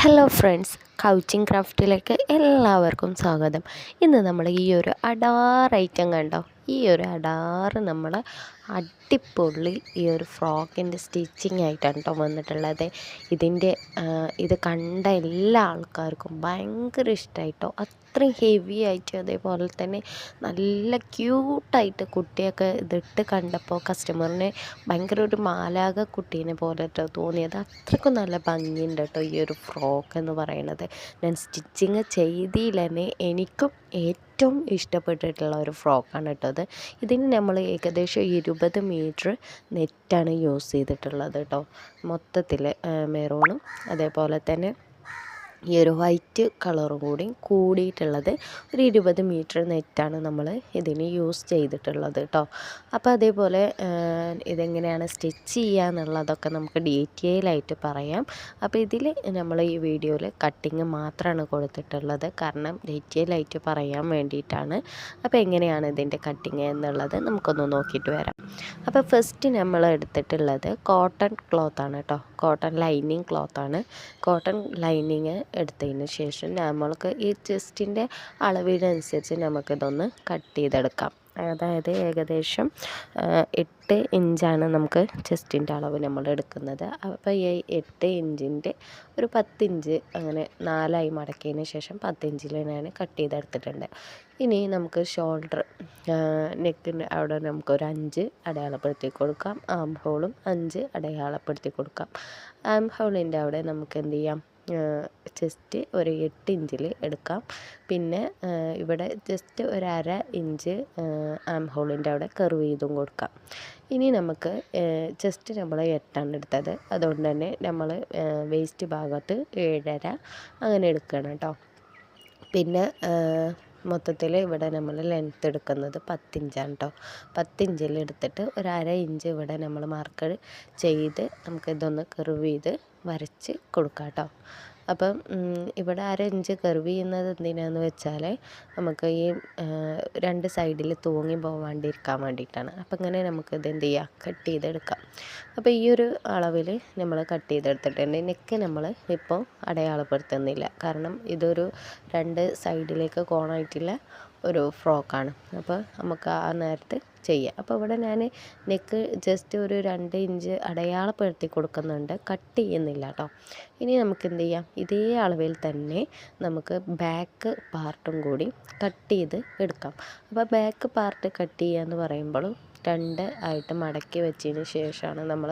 Hello friends coaching ക്രാഫ്റ്റിലേക്ക് എല്ലാവർക്കും സ്വാഗതം. ഇന്ന് നമ്മൾ ഈ ഒരു അടാർ ഐറ്റം കണ്ടോ? ഈ ഒരു അടാർ നമ്മൾ അടിപൊളി ഈ ഒരു ഫ്രോക്കിന്റെ സ്റ്റിച്ചിങ് ആയിട്ടാണ് കേട്ടോ വന്നിട്ടുള്ളത്. ഇതിന്റെ ഇത് കണ്ട എല്ലാ ആൾക്കാർക്കും ഭയങ്കര ഇഷ്ടമായിട്ടോ അത്രയും ഹെവി ആയിട്ട് അതേപോലെ തന്നെ നല്ല ക്യൂട്ടായിട്ട് കുട്ടിയൊക്കെ ഇതിട്ട് കണ്ടപ്പോൾ കസ്റ്റമറിനെ ഭയങ്കര ഒരു മാലാക കുട്ടീനെ പോലെ കേട്ടോ തോന്നിയത്. അത്രയ്ക്കും നല്ല ഭംഗിയുണ്ട് കേട്ടോ ഈ ഒരു ഫ്രോക്ക് എന്ന് പറയുന്നത്. ഞാൻ സ്റ്റിച്ചിങ് ചെയ്തില്ല തന്നെ എനിക്കും ഏറ്റവും ഇഷ്ടപ്പെട്ടിട്ടുള്ള ഒരു ഫ്രോക്കാണ് കേട്ടോ അത്. ഇതിന് നമ്മൾ ഏകദേശം ഇരുപത് മീറ്റർ നെറ്റാണ് യൂസ് ചെയ്തിട്ടുള്ളത് കേട്ടോ. മൊത്തത്തിൽ മെറൂണും അതേപോലെ തന്നെ ഈ ഒരു വൈറ്റ് കളറും കൂടി കൂടിയിട്ടുള്ളത് ഒരു ഇരുപത് മീറ്റർ നെറ്റാണ് നമ്മൾ ഇതിന് യൂസ് ചെയ്തിട്ടുള്ളത് കേട്ടോ അപ്പോൾ അതേപോലെ ഇതെങ്ങനെയാണ് സ്റ്റിച്ച് ചെയ്യുക എന്നുള്ളതൊക്കെ നമുക്ക് ഡീറ്റെയിൽ ആയിട്ട് പറയാം. അപ്പോൾ ഇതിൽ നമ്മൾ ഈ വീഡിയോയിൽ കട്ടിങ് മാത്രമാണ് കൊടുത്തിട്ടുള്ളത്. കാരണം ഡീറ്റെയിൽ ആയിട്ട് പറയാൻ വേണ്ടിയിട്ടാണ്. അപ്പോൾ എങ്ങനെയാണ് ഇതിന്റെ കട്ടിങ് എന്നുള്ളത് നമുക്കൊന്ന് നോക്കിയിട്ട് വരാം. അപ്പോൾ ഫസ്റ്റ് നമ്മൾ എടുത്തിട്ടുള്ളത് കോട്ടൺ ക്ലോത്താണ് കേട്ടോ കോട്ടൺ ലൈനിങ് ക്ലോത്താണ് കോട്ടൺ ലൈനിങ് എടുത്തതിന് ശേഷം നമ്മൾക്ക് ഈ ചെസ്റ്റിന്റെ അളവിനനുസരിച്ച് നമുക്കിതൊന്ന് കട്ട് ചെയ്തെടുക്കാം. അതായത് ഏകദേശം എട്ട് ഇഞ്ചാണ് നമുക്ക് ചെസ്റ്റിന്റെ അളവ് നമ്മൾ എടുക്കുന്നത്. അപ്പോൾ ഈ എട്ട് ഇഞ്ചിന്റെ ഒരു പത്തിഞ്ച് അങ്ങനെ നാലായി മടക്കിയതിന് ശേഷം പത്തിഞ്ചിൽ ഞാൻ കട്ട് ചെയ്തെടുത്തിട്ടുണ്ട്. ഇനി നമുക്ക് ഷോൾഡർ നെക്കിന്റെ അവിടെ നമുക്കൊരു അഞ്ച് അടയാളപ്പെടുത്തി കൊടുക്കാം. ആം ഹോളും അഞ്ച് അടയാളപ്പെടുത്തി കൊടുക്കാം. ആം ഹോളിന്റെ അവിടെ നമുക്ക് എന്ത് ചെയ്യാം? ജസ്റ്റ് ഒരു എട്ട് ഇഞ്ചിൽ എടുക്കാം. പിന്നെ ഇവിടെ ജസ്റ്റ് ഒരു അര ഇഞ്ച് ആം ഹോളിന്റെ അവിടെ കർവ് ചെയ്തും കൊടുക്കാം. ഇനി നമുക്ക് ജസ്റ്റ് നമ്മൾ എട്ടാണ് എടുത്തത്. അതുകൊണ്ട് തന്നെ നമ്മൾ വേസ്റ്റ് ഭാഗത്ത് ഏഴര അങ്ങനെ എടുക്കണം കേട്ടോ പിന്നെ മൊത്തത്തിൽ ഇവിടെ നമ്മൾ ലെങ്ത്ത് എടുക്കുന്നത് പത്തിഞ്ചാണ് കേട്ടോ പത്തിഞ്ചിൽ എടുത്തിട്ട് ഒരു അര ഇഞ്ച് ഇവിടെ നമ്മൾ മാർക്ക് ചെയ്ത് നമുക്കിതൊന്ന് കർവ് ചെയ്ത് വരച്ച് കൊടുക്കാം കേട്ടോ അപ്പം ഇവിടെ ആ ഇഞ്ച് കർവ് ചെയ്യുന്നത് എന്തിനാന്ന് വെച്ചാൽ നമുക്ക് ഈ രണ്ട് സൈഡിൽ തൂങ്ങി പോകാണ്ടിരിക്കാൻ വേണ്ടിയിട്ടാണ്. അപ്പം ഇങ്ങനെ നമുക്ക് ഇത് എന്ത് ചെയ്യാം? കട്ട് ചെയ്തെടുക്കാം. അപ്പോൾ ഈ ഒരു അളവിൽ നമ്മൾ കട്ട് ചെയ്തെടുത്തിട്ടുണ്ട്. നെക്ക് നമ്മൾ ഇപ്പോൾ അടയാളപ്പെടുത്തുന്നില്ല. കാരണം ഇതൊരു രണ്ട് സൈഡിലേക്ക് കോണായിട്ടുള്ള ഒരു ഫ്രോക്കാണ്. അപ്പോൾ നമുക്ക് ആ നേരത്ത് ചെയ്യാം അപ്പോൾ ഇവിടെ ഞാൻ നെക്ക് ജസ്റ്റ് ഒരു രണ്ട് ഇഞ്ച് അടയാളപ്പെടുത്തി കൊടുക്കുന്നുണ്ട്. കട്ട് ചെയ്യുന്നില്ല കേട്ടോ. ഇനി നമുക്ക് എന്ത് ചെയ്യാം? ഇതേ അളവിൽ തന്നെ നമുക്ക് ബാക്ക് പാർട്ടും കൂടി കട്ട് ചെയ്ത് എടുക്കാം. അപ്പോൾ ബാക്ക് പാർട്ട് കട്ട് ചെയ്യുക എന്ന് പറയുമ്പോഴും രണ്ട് ആയിട്ട് മടക്കി വെച്ചതിന് ശേഷമാണ് നമ്മൾ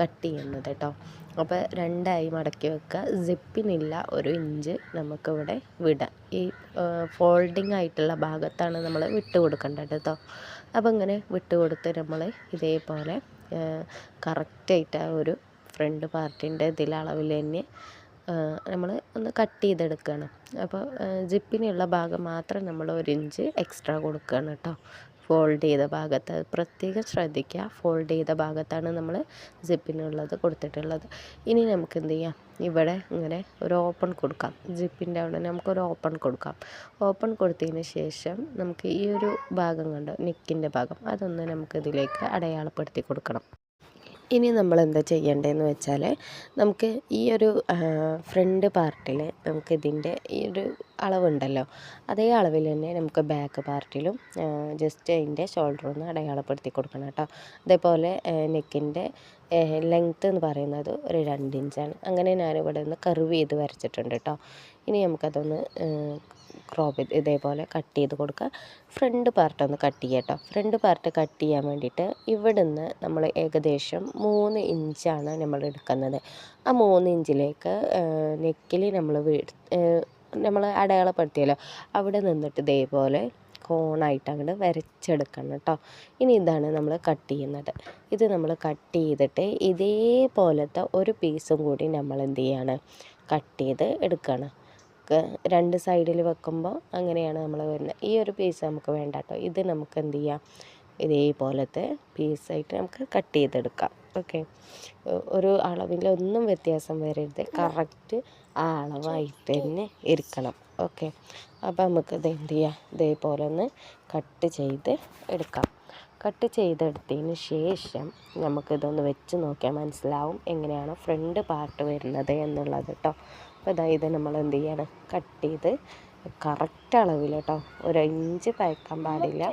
കട്ട് ചെയ്യുന്നത് കേട്ടോ. അപ്പോൾ രണ്ടായി മടക്കി വെക്കുക. സിപ്പിനില്ല ഒരു ഇഞ്ച് നമുക്കിവിടെ വിടാം. ഈ ഫോൾഡിങ് ആയിട്ടുള്ള ഭാഗത്താണ് നമ്മൾ വിട്ട് കൊടുക്കേണ്ടത് കേട്ടോ. അപ്പോൾ ഇങ്ങനെ വിട്ട് കൊടുത്ത് നമ്മൾ ഇതേപോലെ കറക്റ്റായിട്ട് ആ ഒരു ഫ്രണ്ട് പാർട്ടിന്റെ ഇതിൽ അളവിൽ തന്നെ നമ്മൾ ഒന്ന് കട്ട് ചെയ്തെടുക്കുകയാണ് അപ്പോൾ ജിപ്പിനുള്ള ഭാഗം മാത്രം നമ്മൾ ഒരു ഇഞ്ച് എക്സ്ട്രാ കൊടുക്കുകയാണ് കേട്ടോ ഫോൾഡ് ചെയ്ത ഭാഗത്ത്. പ്രത്യേകം ശ്രദ്ധിക്കുക ഫോൾഡ് ചെയ്ത ഭാഗത്താണ് നമ്മൾ ജിപ്പിനുള്ളത് കൊടുത്തിട്ടുള്ളത്. ഇനി നമുക്ക് എന്ത് ചെയ്യാം? ഇവിടെ ഇങ്ങനെ ഒരു ഓപ്പൺ കൊടുക്കാം. ജിപ്പിന്റെ അവിടെ നമുക്കൊരു ഓപ്പൺ കൊടുക്കാം. ഓപ്പൺ കൊടുത്തതിന് ശേഷം നമുക്ക് ഈ ഒരു ഭാഗം കണ്ടോ? നെക്കിന്റെ ഭാഗം. അതൊന്ന് നമുക്ക് ഇതിലേക്ക് അടയാളപ്പെടുത്തി കൊടുക്കണം. ഇനി നമ്മൾ എന്താ ചെയ്യേണ്ടതെന്ന് വെച്ചാൽ നമുക്ക് ഈ ഒരു ഫ്രണ്ട് പാർട്ടിൽ നമുക്ക് ഇതിന്റെ ഈ ഒരു അളവുണ്ടല്ലോ. അതേ അളവിൽ തന്നെ നമുക്ക് ബാക്ക് പാർട്ടിലും ജസ്റ്റ് അതിന്റെ ഷോൾഡർ ഒന്ന് അടയാളപ്പെടുത്തി കൊടുക്കണം കേട്ടോ. അതേപോലെ നെക്കിന്റെ ലെങ്ത്ത് എന്ന് പറയുന്നത് ഒരു രണ്ട് ഇഞ്ചാണ് അങ്ങനെ ഞാനിവിടെ നിന്ന് കർവ് ചെയ്ത് വരച്ചിട്ടുണ്ട് കേട്ടോ. ഇനി നമുക്കതൊന്ന് ക്രോപ്പ് ഇതേപോലെ കട്ട് ചെയ്ത് കൊടുക്കുക. ഫ്രണ്ട് പാർട്ട് ഒന്ന് കട്ട് ചെയ്യുക കേട്ടോ. ഫ്രണ്ട് പാർട്ട് കട്ട് ചെയ്യാൻ വേണ്ടിയിട്ട് ഇവിടുന്ന് നമ്മൾ ഏകദേശം മൂന്ന് ഇഞ്ചാണ് നമ്മൾ എടുക്കുന്നത്. ആ മൂന്ന് ഇഞ്ചിലേക്ക് നെക്കിൽ നമ്മൾ നമ്മൾ അടയാളപ്പെടുത്തിയല്ലോ. അവിടെ നിന്നിട്ട് ഇതേപോലെ കോണായിട്ട് അങ്ങോട്ട് വരച്ചെടുക്കണം കേട്ടോ. ഇനി ഇതാണ് നമ്മൾ കട്ട് ചെയ്യുന്നത്. ഇത് നമ്മൾ കട്ട് ചെയ്തിട്ട് ഇതേപോലത്തെ ഒരു പീസും കൂടി നമ്മൾ എന്ത് ചെയ്യാണ്? കട്ട് ചെയ്ത് എടുക്കുകയാണ് രണ്ട് സൈഡിൽ വെക്കുമ്പോൾ അങ്ങനെയാണ് നമ്മൾ വരുന്നത്. ഈ ഒരു പീസ് നമുക്ക് വേണ്ട കേട്ടോ ഇത് നമുക്ക് എന്ത് ചെയ്യാം? ഇതേപോലത്തെ പീസായിട്ട് നമുക്ക് കട്ട് ചെയ്തെടുക്കാം. ഓക്കെ ഒരു അളവിലൊന്നും വ്യത്യാസം വരരുത്. കറക്റ്റ് ആ അളവായിട്ട് തന്നെ ഇരിക്കണം. ഓക്കെ അപ്പോൾ നമുക്ക് ഇത് എന്ത് ചെയ്യാം? ഇതേപോലെ ഒന്ന് കട്ട് ചെയ്ത് എടുക്കാം. കട്ട് ചെയ്തെടുത്തതിന് ശേഷം നമുക്കിതൊന്ന് വെച്ച് നോക്കിയാൽ മനസ്സിലാവും എങ്ങനെയാണ് ഫ്രണ്ട് പാർട്ട് വരുന്നത് എന്നുള്ളത് കേട്ടോ അപ്പോൾ ഇതാ ഇത് നമ്മൾ എന്ത് ചെയ്യണം? കട്ട് ചെയ്ത് കറക്റ്റ് അളവിൽ കേട്ടോ. ഒരു ഇഞ്ച് പയക്കാൻ പാടില്ല.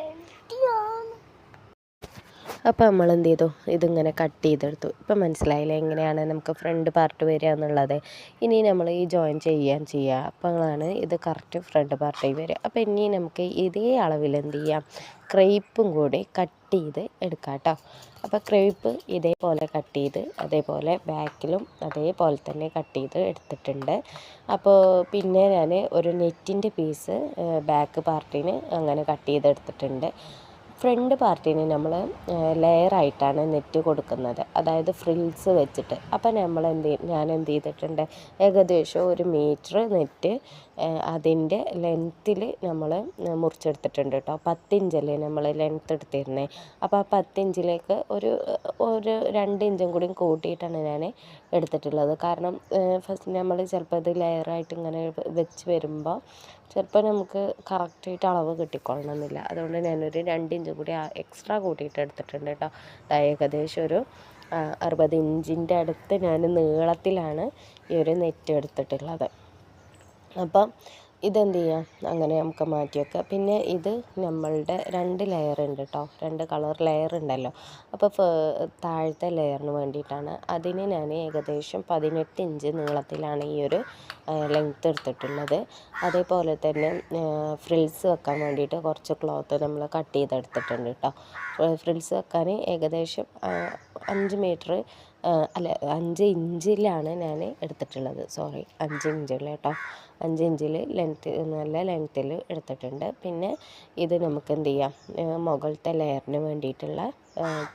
അപ്പോൾ നമ്മൾ എന്ത് ചെയ്തു? ഇതിങ്ങനെ കട്ട് ചെയ്തെടുത്തു. ഇപ്പം മനസ്സിലായില്ല എങ്ങനെയാണ് നമുക്ക് ഫ്രണ്ട് പാർട്ട് വരിക എന്നുള്ളത്? ഇനി നമ്മൾ ഈ ജോയിൻ ചെയ്യാൻ ചെയ്യുക അപ്പോഴാണ് ഇത് കറക്റ്റ് ഫ്രണ്ട് പാർട്ടായി വരിക. അപ്പോൾ ഇനി നമുക്ക് ഇതേ അളവിൽ എന്ത് ചെയ്യാം? ക്രേപ്പും കൂടി കട്ട് ചെയ്ത് എടുക്കാം കേട്ടോ. അപ്പോൾ ക്രേപ്പ് ഇതേപോലെ കട്ട് ചെയ്ത് അതേപോലെ ബാക്കിലും അതേപോലെ തന്നെ കട്ട് ചെയ്ത് എടുത്തിട്ടുണ്ട്. അപ്പോൾ പിന്നെ ഞാൻ ഒരു നെറ്റിന്റെ പീസ് ബാക്ക് പാർട്ടിന് അങ്ങനെ കട്ട് ചെയ്തെടുത്തിട്ടുണ്ട്. ഫ്രണ്ട് പാർട്ടിന് നമ്മൾ ലെയറായിട്ടാണ് നെറ്റ് കൊടുക്കുന്നത്. അതായത് ഫ്രിൽസ് വെച്ചിട്ട്. അപ്പം നമ്മൾ എന്ത് ഞാൻ എന്ത് ചെയ്തിട്ടുണ്ട്? ഏകദേശം ഒരു മീറ്റർ നെറ്റ് അതിന്റെ ലെങ്ത്തിൽ നമ്മൾ മുറിച്ചെടുത്തിട്ടുണ്ട് കേട്ടോ. പത്തിഞ്ചല്ലേ നമ്മൾ ലെങ്ത്ത് എടുത്തിരുന്നത് അപ്പോൾ ആ പത്തിഞ്ചിലേക്ക് ഒരു ഒരു രണ്ട് ഇഞ്ചും കൂടി കൂട്ടിയിട്ടാണ് ഞാൻ എടുത്തിട്ടുള്ളത്. കാരണം ഫസ്റ്റ് നമ്മൾ ചിലപ്പോൾ ഇത് ലെയറായിട്ട് ഇങ്ങനെ വെച്ച് വരുമ്പോൾ ചിലപ്പോൾ നമുക്ക് കറക്റ്റായിട്ട് അളവ് കിട്ടിക്കൊള്ളണമെന്നില്ല അതുകൊണ്ട് ഞാനൊരു രണ്ട് ഇഞ്ച് കൂടി എക്സ്ട്രാ കൂട്ടിയിട്ട് എടുത്തിട്ടുണ്ട് കേട്ടോ ഏകദേശം ഒരു അറുപത് ഇഞ്ചിന്റെ അടുത്ത് ഞാൻ നീളത്തിലാണ് ഈ ഒരു നെറ്റ് എടുത്തിട്ടുള്ളത്. അപ്പം ഇതെന്ത് ചെയ്യാം? അങ്ങനെ നമുക്ക് മാറ്റി വെക്കാം. പിന്നെ ഇത് നമ്മളുടെ രണ്ട് ലെയർ ഉണ്ട് കേട്ടോ രണ്ട് കളർ ലെയർ ഉണ്ടല്ലോ. അപ്പോൾ താഴത്തെ ലെയറിന് വേണ്ടിയിട്ടാണ്. അതിന് ഞാൻ ഏകദേശം പതിനെട്ട് ഇഞ്ച് നീളത്തിലാണ് ഈ ഒരു ലെങ്ത്ത് എടുത്തിട്ടുള്ളത്. അതേപോലെ തന്നെ ഫ്രിൽസ് വെക്കാൻ വേണ്ടിയിട്ട് കുറച്ച് ക്ലോത്ത് നമ്മൾ കട്ട് ചെയ്തെടുത്തിട്ടുണ്ട് കേട്ടോ ഫ്രിൽസ് വെക്കാൻ ഏകദേശം അഞ്ച് മീറ്റർ അല്ല അഞ്ച് ഇഞ്ചിലാണ് ഞാൻ എടുത്തിട്ടുള്ളത്. സോറി അഞ്ച് ഇഞ്ചിൽ കേട്ടോ. അഞ്ച് ഇഞ്ചിൽ ലെങ്ത്ത് നല്ല ലെങ്ത്തിൽ എടുത്തിട്ടുണ്ട്. പിന്നെ ഇത് നമുക്ക് എന്ത് ചെയ്യാം? മുകളിലത്തെ ലെയറിന് വേണ്ടിയിട്ടുള്ള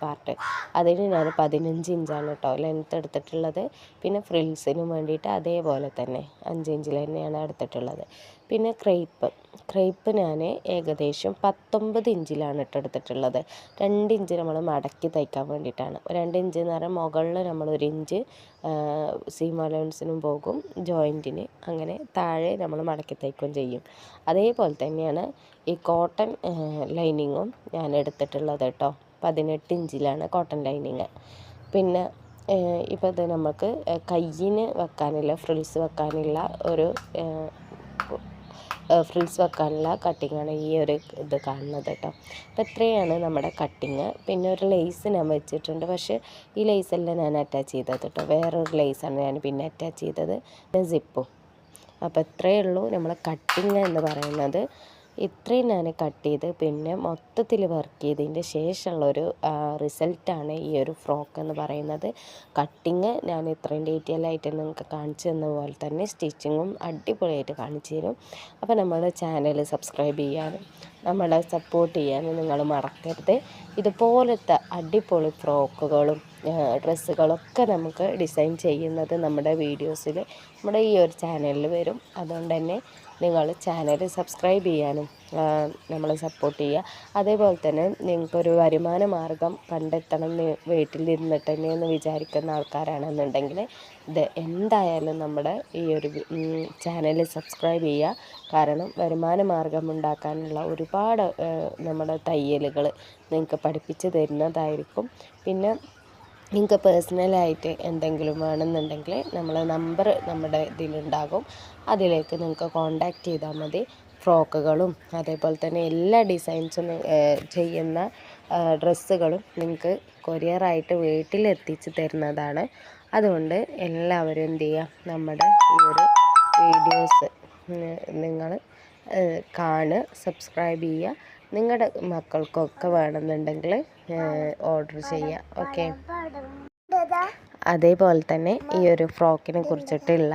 പാർട്ട്. അതിന് ഞാൻ പതിനഞ്ച് ഇഞ്ചാണ് കേട്ടോ ലെങ്ത്ത് എടുത്തിട്ടുള്ളത്. പിന്നെ ഫ്രിൽസിനും വേണ്ടിയിട്ട് അതേപോലെ തന്നെ അഞ്ച് ഇഞ്ചിൽ തന്നെയാണ് എടുത്തിട്ടുള്ളത്. പിന്നെ ക്രേപ്പ് ക്രേപ്പ് ഞാൻ ഏകദേശം പത്തൊമ്പത് ഇഞ്ചിലാണ് ഇട്ടെടുത്തിട്ടുള്ളത് രണ്ട് ഇഞ്ച് നമ്മൾ മടക്കി തയ്ക്കാൻ വേണ്ടിയിട്ടാണ്. രണ്ട് ഇഞ്ച് എന്ന് പറഞ്ഞാൽ മുകളിൽ നമ്മൾ ഒരു ഇഞ്ച് സീം പോകും ജോയിന്റിന് അങ്ങനെ താഴെ നമ്മൾ മടക്കി തയ്ക്കുകയും ചെയ്യും. അതേപോലെ തന്നെയാണ് ഈ കോട്ടൺ ലൈനിങ്ങും ഞാൻ എടുത്തിട്ടുള്ളത് കേട്ടോ. പതിനെട്ട് ഇഞ്ചിലാണ് കോട്ടൺ ലൈനിങ് പിന്നെ ഇപ്പോൾ ഇത് നമുക്ക് കയ്യിന് വെക്കാനുള്ള ഫ്രിൽസ് വെക്കാനുള്ള ഒരു ഫ്രിൽസ് വെക്കാനുള്ള കട്ടിങ്ങാണ് ഈ ഒരു ഇത് കാണുന്നത് കേട്ടോ. അപ്പോൾ ഇത്രയാണ് നമ്മുടെ കട്ടിങ് പിന്നെ ഒരു ലേസ് ഞാൻ വെച്ചിട്ടുണ്ട്. പക്ഷേ ഈ ലേസല്ല ഞാൻ അറ്റാച്ച് ചെയ്തത് കേട്ടോ. വേറൊരു ലേസാണ് ഞാൻ പിന്നെ അറ്റാച്ച് ചെയ്തത്. പിന്നെ സിപ്പും അപ്പോൾ ഇത്രയേ ഉള്ളൂ നമ്മൾ കട്ടിങ് എന്ന് പറയുന്നത്. ഇത്രയും ഞാൻ കട്ട് ചെയ്ത് പിന്നെ മൊത്തത്തിൽ വർക്ക് ചെയ്തതിന്റെ ശേഷമുള്ളൊരു റിസൾട്ടാണ് ഈ ഒരു ഫ്രോക്ക് എന്ന് പറയുന്നത്. കട്ടിങ് ഞാൻ ഇത്രയും ഡീറ്റെയിൽ ആയിട്ട് നിങ്ങൾക്ക് കാണിച്ചു തന്ന പോലെ തന്നെ സ്റ്റിച്ചിങ്ങും അടിപൊളിയായിട്ട് കാണിച്ചു തരും. അപ്പോൾ നമ്മുടെ ചാനൽ സബ്സ്ക്രൈബ് ചെയ്യാനും നമ്മളെ സപ്പോർട്ട് ചെയ്യാൻ നിങ്ങൾ മറക്കരുത്. ഇതുപോലത്തെ അടിപൊളി ഫ്രോക്കുകളും ഡ്രസ്സുകളൊക്കെ നമുക്ക് ഡിസൈൻ ചെയ്യുന്നത് നമ്മുടെ വീഡിയോസിൽ നമ്മുടെ ഈ ഒരു ചാനലിൽ വരും. അതുകൊണ്ട് തന്നെ നിങ്ങൾ ചാനൽ സബ്സ്ക്രൈബ് ചെയ്യാനും നമ്മളെ സപ്പോർട്ട് ചെയ്യുക. അതേപോലെ തന്നെ നിങ്ങൾക്കൊരു വരുമാന മാർഗം കണ്ടെത്തണം വീട്ടിലിരുന്നിട്ട് തന്നെ എന്ന് വിചാരിക്കുന്ന ആൾക്കാരാണെന്നുണ്ടെങ്കിൽ ഇത് എന്തായാലും നമ്മുടെ ഈ ഒരു ചാനൽ സബ്സ്ക്രൈബ് ചെയ്യുക. കാരണം വരുമാന മാർഗം ഉണ്ടാക്കാനുള്ള ഒരുപാട് നമ്മുടെ തയ്യലുകൾ നിങ്ങൾക്ക് പഠിപ്പിച്ച് തരുന്നതായിരിക്കും. പിന്നെ നിങ്ങൾക്ക് പേഴ്സണലായിട്ട് എന്തെങ്കിലും വേണമെന്നുണ്ടെങ്കിൽ നമ്മളെ നമ്പർ നമ്മുടെ ഇതിലുണ്ടാകും. അതിലേക്ക് നിങ്ങൾക്ക് കോണ്ടാക്റ്റ് ചെയ്താൽ മതി. ഫ്രോക്കുകളും അതേപോലെ തന്നെ എല്ലാ ഡിസൈൻസും ചെയ്യുന്ന ഡ്രസ്സുകളും നിങ്ങൾക്ക് കൊറിയറായിട്ട് വീട്ടിലെത്തിച്ച് തരുന്നതാണ്. അതുകൊണ്ട് എല്ലാവരും എന്ത് ചെയ്യുക നമ്മുടെ ഈ ഒരു വീഡിയോസ് നിങ്ങൾ കാണുക സബ്സ്ക്രൈബ് ചെയ്യുക. നിങ്ങളുടെ മക്കൾക്കൊക്കെ വേണമെന്നുണ്ടെങ്കിൽ ഓർഡർ ചെയ്യുക. ഓക്കെ? അതേപോലെ തന്നെ ഈ ഒരു ഫ്രോക്കിനെ കുറിച്ചിട്ടുള്ള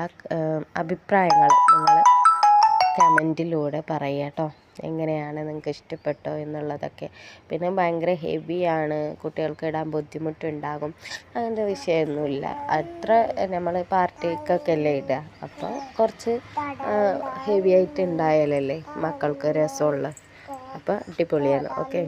അഭിപ്രായങ്ങൾ നിങ്ങൾ കമന്റിലൂടെ പറയുക കേട്ടോ. എങ്ങനെയാണ് നിങ്ങൾക്ക് ഇഷ്ടപ്പെട്ടോ എന്നുള്ളതൊക്കെ. പിന്നെ ഭയങ്കര ഹെവിയാണ്. കുട്ടികൾക്ക് ഇടാൻ ബുദ്ധിമുട്ടുണ്ടാകും. അങ്ങനത്തെ വിഷയമൊന്നുമില്ല. അത്ര നമ്മൾ പാർട്ടിക്കൊക്കെ അല്ലേ ഇടുക. അപ്പോൾ കുറച്ച് ഹെവി ആയിട്ട് ഉണ്ടായാലല്ലേ മക്കൾക്ക് രസമുള്ളത് അപ്പോൾ അടിപൊളിയാണ്. ഓക്കെ.